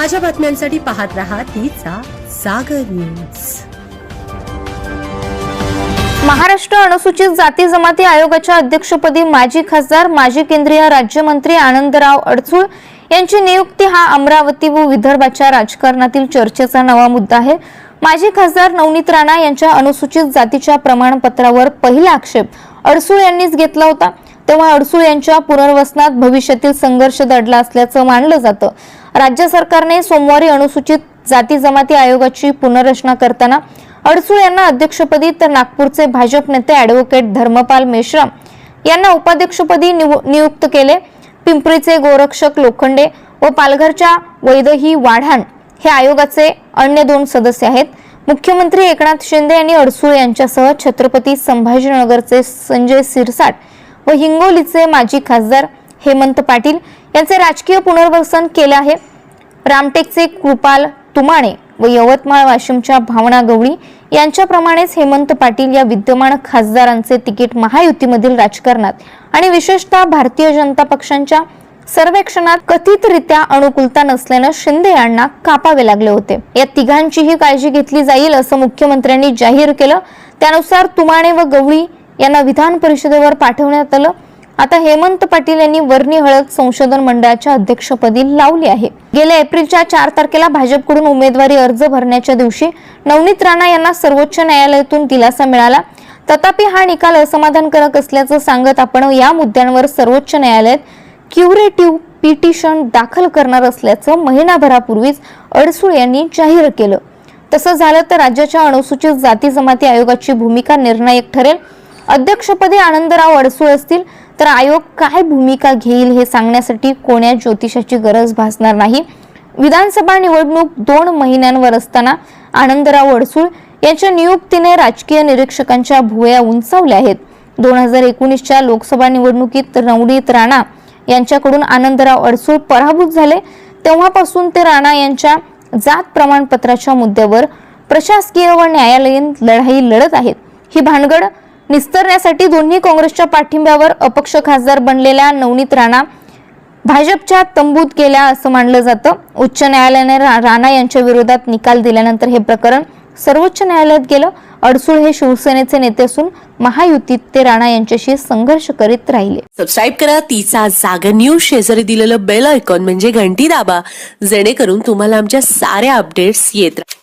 ताज्या बातम्यांसाठी पाहत रहा तिचा सागर न्यूज. महाराष्ट्र अनुसूचित जाती जमाती आयोगाच्या अध्यक्षपदी माजी खासदार माजी केंद्रीय राज्यमंत्री आनंदराव अडसूळ यांची नियुक्ती हा अमरावती व विदर्भाच्या राजकारणातील चर्चेचा नवा मुद्दा आहे. माजी खासदार नवनीत राणा यांच्या अनुसूचित जातीच्या प्रमाणपत्रावर पहिला आक्षेप अडसूळ यांनीच घेतला होता. तेव्हा अडसूळ यांच्या पुनर्वसनात भविष्यातील संघर्ष दडला असल्याचं मानलं जातं. राज्य सरकारने सोमवारी अनुसूचित जाती जमाती आयोगाची पुनर्रचना करताना अडसूळ यांना अध्यक्षपदी तर नागपूरचे भाजप नेते ॲडव्होकेट धर्मपाल मेश्राम यांना उपाध्यक्षपदी नियुक्त केले. पिंपरीचे गोरक्षक लोखंडे व पालघरच्या वैदही वाढाण हे आयोगाचे अन्य दोन सदस्य आहेत. मुख्यमंत्री एकनाथ शिंदे यांनी अडसूळ यांच्यासह छत्रपती संभाजीनगरचे संजय सिरसाट व हिंगोलीचे माजी खासदार हेमंत पाटील यांचे राजकीय पुनर्वसन केले आहे. रामटेकचे कृपाल तुमाणे व यवतमाळ वाशिमच्या भावना गवळी यांच्याप्रमाणेच हेमंत पाटील या विद्यमान खासदारांचे तिकीट महायुतीमधील राजकारणात आणि विशेषतः भारतीय जनता पक्षांच्या सर्वेक्षणात कथितरित्या अनुकूलता नसल्यानं शिंदे यांना कापावे लागले होते. या तिघांचीही काळजी घेतली जाईल असं मुख्यमंत्र्यांनी जाहीर केलं. त्यानुसार तुमाणे व गवळी यांना विधान परिषदेवर पाठवण्यात आलं. आता हेमंत पाटील यांनी वर्णी हळद संशोधन मंडळाच्या अध्यक्षपदी लावली आहे. गेल्या एप्रिलच्या चार तारखेला भाजपकडून उमेदवारी अर्ज भरण्याच्या दिवशी नवनीत राणा यांना सर्वोच्च न्यायालयातून दिलासा मिळाला. तथापि हा निकाल असमाधानकारक असल्याचं सांगत आपण या मुद्द्यांवर सर्वोच्च न्यायालयात क्युरेटिव्ह पिटिशन दाखल करणार असल्याचं महिनाभरापूर्वीच अडसूळ यांनी जाहीर केलं. तसं झालं तर राज्याच्या अनुसूचित जाती जमाती आयोगाची भूमिका निर्णायक ठरेल. अध्यक्षपदी आनंदराव अडसूळ असतील तर आयोग काय भूमिका घेईल हे सांगण्यासाठी कोण्या ज्योतिषाची गरज भासणार नाही? विधानसभा निवडणूक दोन महिन्यांवर असताना आनंदराव अडसूळ यांच्या नियुक्तीने राजकीय निरीक्षकांच्या भुवया उंचावल्या आहेत. दोन हजार एकोणीसच्या लोकसभा निवडणुकीत नवनीत राणा यांच्याकडून आनंदराव अडसूळ पराभूत झाले. तेव्हापासून ते राणा यांच्या जात प्रमाणपत्राच्या मुद्द्यावर प्रशासकीय व न्यायालयीन लढाई लढत आहेत. ही भानगड निस्तरण्यासाठी दोन्ही काँग्रेसच्या पाठिंब्यावर अपक्ष खासदार बनलेल्या नवनीत राणा भाजपच्या तंबूत गेल्या असं मानलं जातं. उच्च न्यायालयाने रा- राणा यांच्या विरोधात निकाल दिल्यानंतर हे प्रकरण सर्वोच्च न्यायालयात गेलं. अडसूळ हे शिवसेनेचे नेते असून महायुतीत ते राणा यांच्याशी संघर्ष करीत राहिले. सबस्क्राईब करा तिचा जागर न्यूज शेजारी दिलेलं बेल आयकॉन म्हणजे घंटी दाबा. जेणेकरून तुम्हाला आमच्या साऱ्या अपडेट्स येत राहतील